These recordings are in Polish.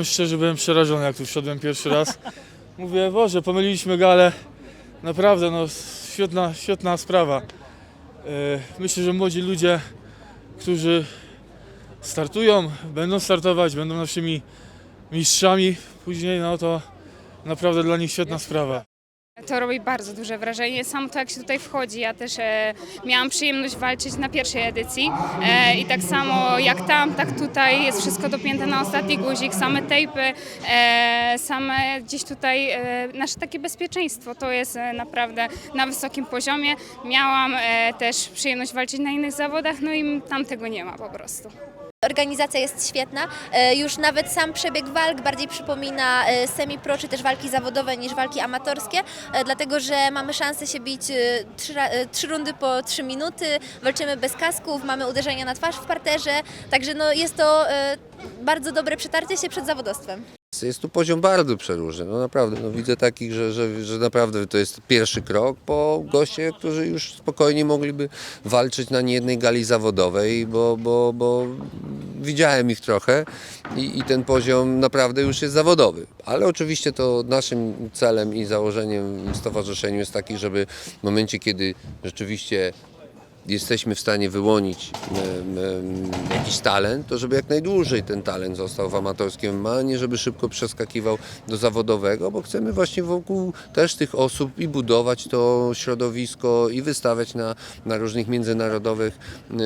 powiem szczerze, byłem przerażony, jak tu wszedłem pierwszy raz. Mówię, Boże, pomyliliśmy galę. Naprawdę, no, świetna, świetna sprawa. E, Myślę, że młodzi ludzie, którzy startują, będą startować, będą naszymi mistrzami później, no to naprawdę dla nich świetna sprawa. To robi bardzo duże wrażenie. Sam to jak się tutaj wchodzi, ja też e, miałam przyjemność walczyć na pierwszej edycji e, i tak samo jak tam, tak tutaj jest wszystko dopięte na ostatni guzik, same tejpy, e, same gdzieś tutaj e, nasze takie bezpieczeństwo, to jest e, naprawdę na wysokim poziomie. Miałam e, też przyjemność walczyć na innych zawodach, no i tam tego nie ma po prostu. Organizacja jest świetna. E, Już nawet sam przebieg walk bardziej przypomina e, semi-pro czy też walki zawodowe niż walki amatorskie, e, dlatego że mamy szansę się bić trzy, trzy rundy po trzy minuty, walczymy bez kasków, mamy uderzenia na twarz w parterze, także no jest to bardzo dobre przetarcie się przed zawodowstwem. Jest tu poziom bardzo przeróżny. No naprawdę, no widzę takich, że, że, że naprawdę to jest pierwszy krok, po goście, którzy już spokojnie mogliby walczyć na niejednej gali zawodowej, bo, bo, bo widziałem ich trochę i, i ten poziom naprawdę już jest zawodowy. Ale oczywiście to naszym celem i założeniem w stowarzyszeniu jest taki, żeby w momencie, kiedy rzeczywiście jesteśmy w stanie wyłonić jakiś talent, to żeby jak najdłużej ten talent został w amatorskim a nie żeby szybko przeskakiwał do zawodowego, bo chcemy właśnie wokół też tych osób i budować to środowisko i wystawiać na, na różnych międzynarodowych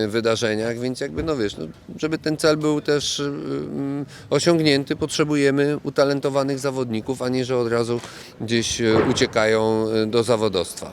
wydarzeniach, więc jakby no wiesz, no, żeby ten cel był też osiągnięty, potrzebujemy utalentowanych zawodników, a nie, że od razu gdzieś y, uciekają y, do zawodowstwa.